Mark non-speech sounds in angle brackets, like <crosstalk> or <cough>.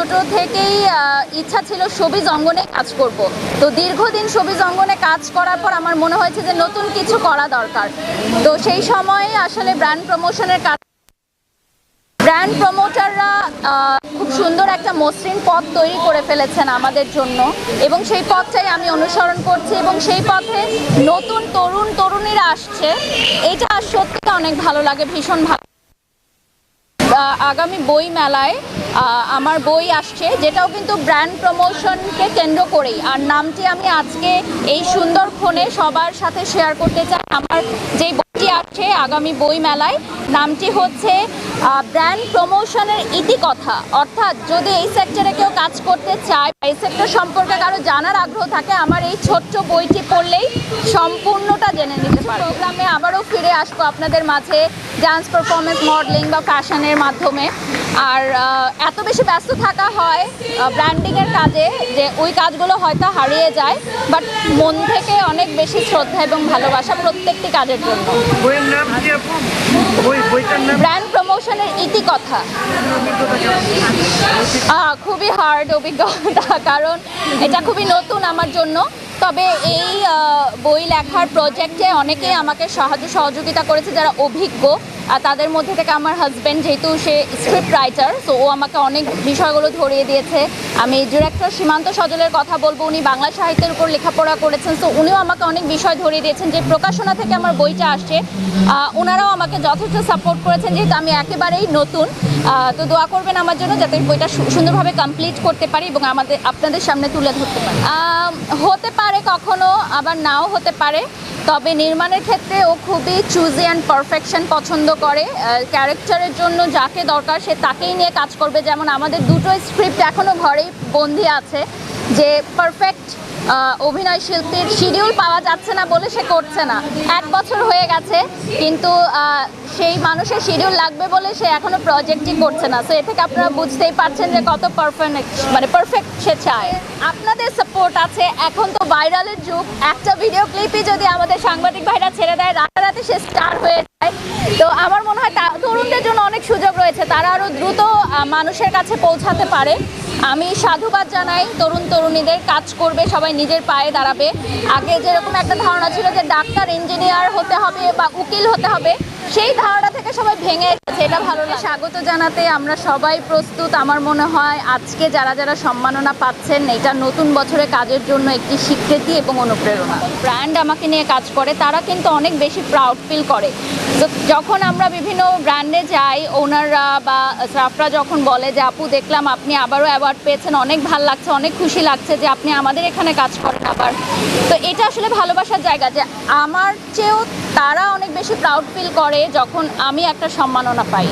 ছোট থেকেই ইচ্ছা ছিল সবিজ অঙ্গনে কাজ করব। তো দীর্ঘদিন সবিজ অঙ্গনে কাজ করার পর আমার মনে হয়েছে যে নতুন কিছু করা দরকার। তো সেই সময়ে আসলে ব্র্যান্ড প্রমোশনের কাজ ব্র্যান্ড প্রমোটাররা খুব সুন্দর একটা মসৃণ পথ তৈরি করে ফেলেছেন আমাদের জন্য। এবং সেই পথটাই আমি অনুসরণ করছি এবং সেই পথে নতুন তরুণ, তরুণীরা আসছে। এটা সত্যি অনেক ভালো লাগে, ভীষণ ভালো আগামী বই মেলায় আমার বই আসছে, যেটাও কিন্তু ব্র্যান্ড প্রমোশনকে কেন্দ্র করেই। আর নামটি আমি আজকে এই সুন্দর ফোনে সবার সাথে শেয়ার করতে চাই। আমার যেই বইটি আসছে আগামী বই মেলায় নামটি হচ্ছে ব্র্যান্ড প্রমোশনের ইতিকথা। অর্থাৎ যদি এই সেক্টরে কেউ কাজ করতে চায় এই সেক্টর সম্পর্কে কারও জানার আগ্রহ থাকে, আমার এই ছোট্ট বইটি পড়লেই সম্পূর্ণটা জেনে নিতে পারে প্রোগ্রামে আবারও ফিরে আসব আপনাদের মাঝে ডান্স পারফরমেন্স মডেলিং বা ফ্যাশনের মাধ্যমে। আর এত বেশি ব্যস্ত থাকা হয় ব্র্যান্ডিংয়ের কাজে, যে ওই কাজগুলো হয়তো হারিয়ে যায় বাট মন থেকে অনেক বেশি শ্রদ্ধা এবং ভালোবাসা প্রত্যেকটি কাজের জন্য। বইয়ের নাম কি আপু? বই বইটার নাম? ব্র্যান্ড প্রমোশনের ইতিকথা। খুবই হার্ড অভিজ্ঞতা <laughs> কারণ এটা খুবই নতুন আমার জন্য। তবে এই বই লেখার প্রজেক্টে অনেকেই আমাকে সাহায্য সহযোগিতা করেছে যারা অভিজ্ঞ। তাদের মধ্যে থেকে আমার হাজব্যান্ড যেহেতু সে স্ক্রিপ্ট রাইটার তো ও আমাকে অনেক বিষয়গুলো ধরিয়ে দিয়েছে। আমি ডিরেক্টর সীমান্ত সজলের কথা বলব, উনি বাংলা সাহিত্যের উপর লেখাপড়া করেছেন তো উনিও আমাকে অনেক বিষয় ধরিয়ে দিয়েছেন যে প্রকাশনা থেকে আমার বইটা আসছে। ওনারাও আমাকে যথেষ্ট সাপোর্ট করেছেন, যেহেতু আমি একেবারেই নতুন। তো দোয়া করবেন আমার জন্য যাতে বইটা সুন্দরভাবে কমপ্লিট করতে পারি এবং আমাদের, আপনাদের সামনে তুলে ধরতে পারি। হতে পারে কখনো, আবার নাও হতে পারে। তবে নির্মাণের ক্ষেত্রে ও খুবই চুজি অ্যান্ড পারফেকশন পছন্দ করে। ক্যারেক্টারের জন্য যাকে দরকার সে তাকেই নিয়ে কাজ করবে। যেমন আমাদের দুটো স্ক্রিপ্ট এখনও ঘরেই বন্দি আছে যে পারফেক্ট অভিনয় শিল্পীর শিডিউল পাওয়া যাচ্ছে না বলে সে করছে না। এক বছর হয়ে গেছে, কিন্তু সেই মানুষের শিডিউল লাগবে বলে সে এখনও প্রজেক্টই করছে না। তো এ থেকে আপনারা বুঝতেই পারছেন যে কত পারফেক্ট মানে পারফেক্ট সে চায়। আপনাদের সাপোর্ট আছে, এখন তো ভাইরালের যুগ। একটা ভিডিও ক্লিপই যদি আমাদের সাংবাদিক ভাইরা ছেড়ে দেয়, রাতারাতি সে স্টার হয়ে যায়। তো আমার মনে হয় তরুণদের জন্য অনেক সুযোগ রয়েছে। তারা আরও দ্রুত মানুষের কাছে পৌঁছাতে পারে। আমি সাধুবাদ জানাই, তরুণ তরুণীদের কাজ করবে, সবাই নিজের পায়ে দাঁড়াবে। আগে যেরকম একটা ধারণা ছিল যে ডাক্তার, ইঞ্জিনিয়ার হতে হবে বা উকিল হতে হবে সেই ধারণা থেকে সবাই ভেঙে এসেছে এটা ভালো স্বাগত জানাতে আমরা সবাই প্রস্তুত। আমার মনে হয় আজকে যারা যারা সম্মাননা পাচ্ছেন এটা নতুন বছরে কাজের জন্য একটি স্বীকৃতি এবং অনুপ্রেরণা। ব্র্যান্ড আমাকে নিয়ে কাজ করে তারা কিন্তু অনেক বেশি প্রাউড ফিল করে। তো যখন আমরা বিভিন্ন ব্র্যান্ডে যাই ওনাররা বা স্টাফরা যখন বলে যে আপু দেখলাম আপনি আবারও অ্যাওয়ার্ড পেয়েছেন অনেক ভালো লাগছে অনেক খুশি লাগছে যে আপনি আমাদের এখানে কাজ করেন আবার। তো এটা আসলে ভালোবাসার জায়গা যে আমার চেয়েও তারা অনেক বেশি প্রাউড ফিল করে যখন আমি একটা সম্মাননা পাই।